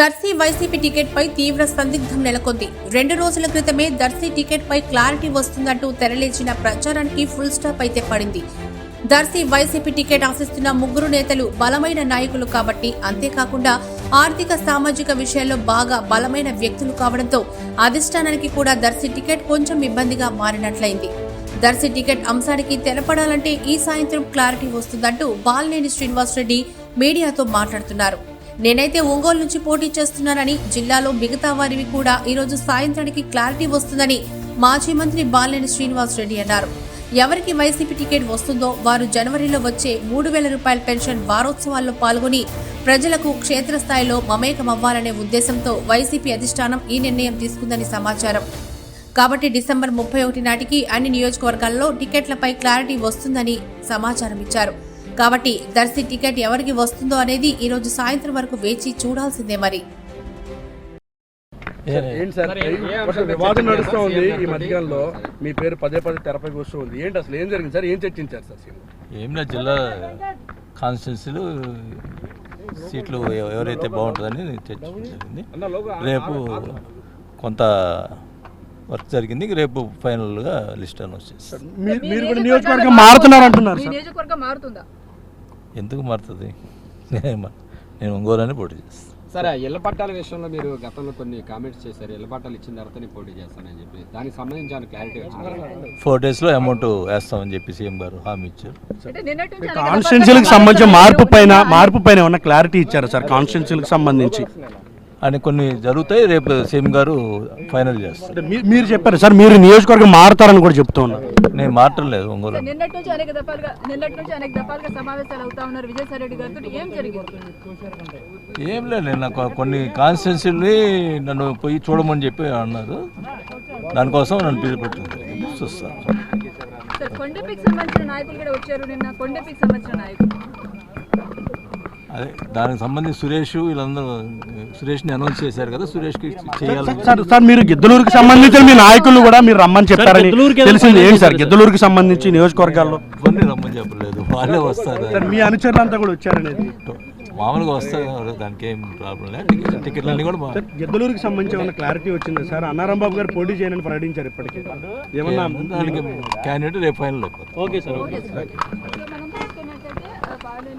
Darsi YCP టికెట్పై తీవ్ర సందిగ్ధం నెలకొంది. రెండు రోజుల క్రితమే దర్శి టికెట్పై క్లారిటీ వస్తుందంటూ తెరలేచిన ప్రచారానికి ఫుల్ స్టాప్ అయితే పడింది. దర్శి వైసీపీ టికెట్ ఆశిస్తున్న ముగ్గురు నేతలు బలమైన నాయకులు కాబట్టి అంతేకాకుండా ఆర్థిక సామాజిక విషయాల్లో బాగా బలమైన వ్యక్తులు కావడంతో అధిష్టానానికి కూడా దర్శి టికెట్ కొంచెం ఇబ్బందిగా మారినట్లయింది. దర్శి టికెట్ అంశానికి తెలపడాలంటే ఈ సాయంత్రం క్లారిటీ వస్తుందంటూ బాలినేని శ్రీనివాసరెడ్డి మీడియాతో మాట్లాడుతున్నారు. నేనైతే ఒంగోలు నుంచి పోటీ చేస్తున్నానని జిల్లాలో మిగతా వారివి కూడా ఈరోజు సాయంత్రానికి క్లారిటీ వస్తుందని మాజీ మంత్రి బాలినేని శ్రీనివాసరెడ్డి అన్నారు. ఎవరికి వైసీపీ టికెట్ వస్తుందో వారు జనవరిలో వచ్చే మూడు వేల రూపాయల పెన్షన్ వారోత్సవాల్లో పాల్గొని ప్రజలకు క్షేత్రస్థాయిలో మమేకమవ్వాలనే ఉద్దేశంతో వైసీపీ అధిష్టానం ఈ నిర్ణయం తీసుకుందని సమాచారం. కాబట్టి డిసెంబర్ ముప్పై ఒకటి నాటికి అన్ని నియోజకవర్గాల్లో టికెట్లపై క్లారిటీ వస్తుందని సమాచారం ఇచ్చారు కాబట్టి దర్శి టికెట్ ఎవరికి వస్తుందో అనేది ఈ రోజు సాయంత్రం వరకు వేచి చూడాల్సిందే మరి. ఏంటి సార్? వివాదం నడుస్తూ ఉంది ఈ మధ్యకాలంలో మీ పేరు పదే పదే తెరపైకి వస్తూ ఉంది. ఏంటి అసలు ఏం జరిగింది సార్? ఏం చర్చించారు సార్ ఏం లేదు జిల్లా కాన్స్టిట్యున్సీలు సీట్లు ఎవ- ఎవరైతే బాగుంటుందని చర్చించడం జరిగింది. రేపు కొంత వర్క్ జరిగింది. రేపు ఫైనల్గా లిస్ట్ అనౌన్స్ చేస్తారు మీరు కూడా నియోజకవర్గం మారుతున్నారు అంటున్నారు నియోజకవర్గం మారుతుందా? ఎందుకు మారుతుంది? నేను ఒంగోలని పోటీ చేస్తాను సరే ఆ ఇళ్ళ పట్టాల విషయంలో మీరు గతంలో కొన్ని కామెంట్స్ చేశారు. ఇళ్ళ పట్టాలు ఇచ్చిన తర్వాత నేను పోటీ చేస్తానని చెప్పి. దానికి సంబంధించి ఏమైనా క్లారిటీ వచ్చింది? ఫోర్ డేస్లో అమౌంట్ వేస్తామని చెప్పి సీఎం గారు హామీ ఇచ్చారు. అంటే నిన్నటి నుంచి అనేక కాన్స్టిట్యున్సీలకు సంబంధించిన మార్పు పైన మార్పు పైన ఏమన్నా క్లారిటీ ఇచ్చారు సార్? కాన్స్టిట్యున్సీలకు సంబంధించి. అని కొన్ని జరుగుతాయి. రేపు సీఎం గారు ఫైనల్ చేస్తారు. అంటే మీ- మీరు చెప్పారు సార్ మీరు నియోజకవర్గం మారుతారని కూడా చెప్తూ ఉన్నారు. నేను మారట్లేదు ఒంగోలు. నిన్నటి నుంచి అనేక దఫాలుగా నిన్నటి నుంచి అనేక దఫాలుగా సమావేశాలు అవుతా ఉన్నారు విజయసాయి రెడ్డి గారితో. ఏం జరిగింది? ఏం లేదు నేను నాకు కొన్ని కాన్స్టిట్యున్సీని నన్ను పోయి చూడమని చెప్పి అన్నారు. దానికోసం నన్ను పిలిపెట్టింది చూస్తాను సార్ కొండపీకి సంబంధించిన నాయకులు కూడా వచ్చారు నిన్న. కొండపీకి సంబంధించిన నాయకులు. అదే దానికి సంబంధించి సురేష్ వీళ్ళందరూ సురేష్ని అనౌన్స్ చేశారు కదా సురేష్కి చేయాలి. సార్ సార్ మీరు గిద్దలూరుకి సంబంధించిన మీ నాయకులు కూడా మీరు రమ్మని చెప్పారని తెలిసింది. ఏంటి సార్ గిద్దలూరుకి సంబంధించి నియోజకవర్గాల్లో? కొన్ని రమ్మని చెప్పలేదు. వాళ్ళే వస్తారు. సార్ మీ అనుచరులంతా కూడా వచ్చారనేది మామూలుగా వస్తారు దానికి ఏం ప్రాబ్లం లేదు. టికెట్ టికెట్లన్నీ కూడా గిద్దలూరుకి సంబంధించి ఏమన్నా క్లారిటీ వచ్చింది సార్? అన్నారాం బాబు గారు పోటీ చేయనని ప్రకటించారు ఇప్పటికే. ఏమన్నా దానికి క్యాండిడేట్ రేపు ఫైనల్ ఓకే సార్. ఓకే.